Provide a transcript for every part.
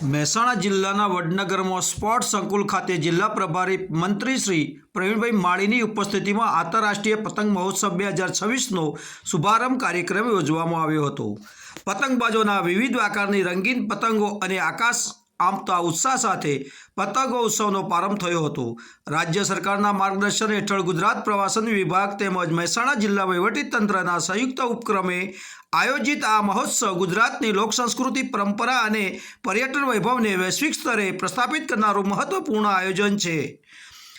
મહેસાણા જિલ્લાના વડનગરમાં સ્પોર્ટ સંકુલ ખાતે જિલ્લા પ્રભારી મંત્રી શ્રી પ્રવીણભાઈ માળીની ઉપસ્થિતિમાં આંતરરાષ્ટ્રીય પતંગ મહોત્સવ બે હજાર છવ્વીસનો શુભારંભ કાર્યક્રમ યોજવામાં આવ્યો હતો. પતંગબાજોના વિવિધ આકારની રંગીન પતંગો અને આકાશ આમતા ઉત્સાહ સાથે પતંગો ઉત્સવનો પ્રારંભ થયો હતો. રાજ્ય સરકારના માર્ગદર્શન હેઠળ ગુજરાત પ્રવાસન વિભાગ તેમજ મહેસાણા જિલ્લા વહીવટીતંત્રના સંયુક્ત ઉપક્રમે આયોજિત આ મહોત્સવ ગુજરાતની લોક સંસ્કૃતિ પરંપરા અને પર્યટન વૈભવને વૈશ્વિક સ્તરે પ્રસ્થાપિત કરનારું મહત્વપૂર્ણ આયોજન છે.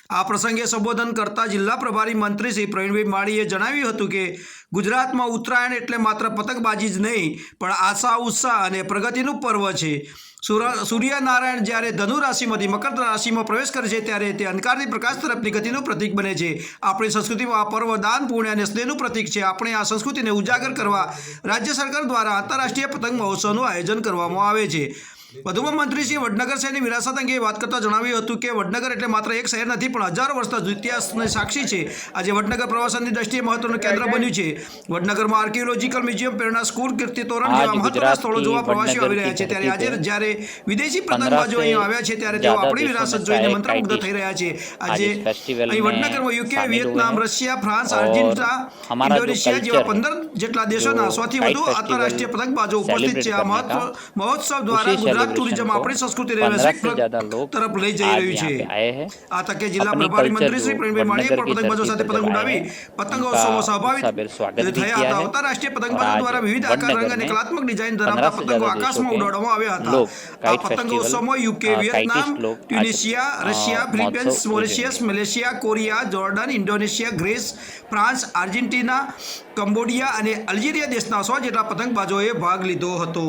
આ પ્રસંગે સંબોધન કરતા જિલ્લા પ્રભારી મંત્રી શ્રી પ્રવીણભાઈ માળીએ જણાવ્યું હતું કે, ગુજરાતમાં ઉત્તરાયણ એટલે માત્ર પતંગબાજી જ નહીં, પણ આશા, ઉત્સાહ અને પ્રગતિનું પર્વ છે. સુર- સૂર્યનારાયણ જ્યારે ધનુ રાશિમાંથી મકર રાશિમાં પ્રવેશ કરે છે, ત્યારે તે અંધકારની પ્રકાશ તરફની ગતિનું પ્રતીક બને છે. આપણી સંસ્કૃતિમાં આ પર્વ દાન, પુણ્ય અને સ્નેહનું પ્રતીક છે. આપણે આ સંસ્કૃતિને ઉજાગર કરવા રાજ્ય સરકાર દ્વારા આંતરરાષ્ટ્રીય પતંગ મહોત્સવનું આયોજન કરવામાં આવે છે. વધુમાં મંત્રીશ્રીએ વડનગર શહેરની વિરાસત અંગે વાત કરતા જણાવ્યું હતું કે વડનગર એટલે માત્ર એક શહેર નથી પણ હજાર વર્ષના ઇતિહાસને સાક્ષી છે. આજે વડનગર પ્રવાસનની દ્રષ્ટિએ મહત્વનું કેન્દ્ર બન્યું છે. વડનગરમાં archaeological museum Prerna school Kirtitoran જેવા મહત્વના સ્થળો જોવા પ્રવાસીઓ આવી રહ્યા છે. ત્યારે આજે જ્યારે વિદેશી પતંગબાજો અહીં આવ્યા છે ત્યારે તેઓ આપણી વિરાસત જોઈને મંત્રમુગ્ધ થઈ રહ્યા છે. આજે અહીં વડનગરમાં UK Vietnam Russia France Argentina Indonesia જેવા પંદર જેટલા દેશોના સૌથી વધુ આંતરરાષ્ટ્રીય પતંગબાજો ઉપસ્થિત છે. આ મહોત્સવ દ્વારા ગુજરાત ટુરિઝમ આપણી સંસ્કૃતિ તરફ લઈ જઈ રહ્યું છે. આ તકે જિલ્લા પ્રભારી મંત્રી શ્રી પ્રવીણભાઈ માળીએ પણ પતંગબાજો સાથે પતંગ ઉડાવી પતંગોત્સવમાં સહભાગી થયા હતા આંતરરાષ્ટ્રીય પતંગબાજો દ્વારા વિવિધ આકાર રંગ અને કલાત્મક ડિઝાઇન ધરાવતા પતંગો આકાશમાં ઉડાડવામાં આવ્યા હતા. આ પતંગોત્સવમાં UK Vietnam Tunisia Russia Philippines Mauritius Malaysia Korea Jordan Indonesia Greece France Argentina Cambodia અને અલ્જેરિયા દેશના સો જેટલા પતંગબાજોએ ભાગ લીધો હતો.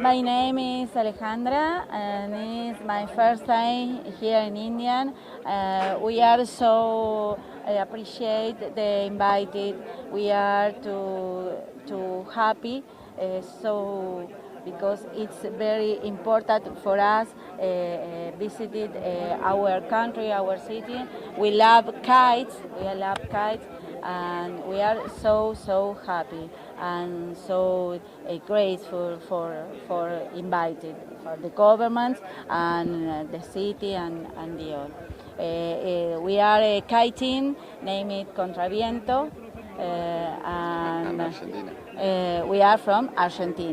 My name is Alejandra, and it's my first time here in India. Uh, we are so I appreciate the invited. We are too too happy. Uh, so because it's very important for us uh, uh, visited uh, our country, our city. We love kites. We love kites, and we are so so happy and so uh, grateful for for invited for the government and uh, the city and and the all. Uh, uh, we are a kiting, name it Contraviento, uh, and uh, we are from Argentina.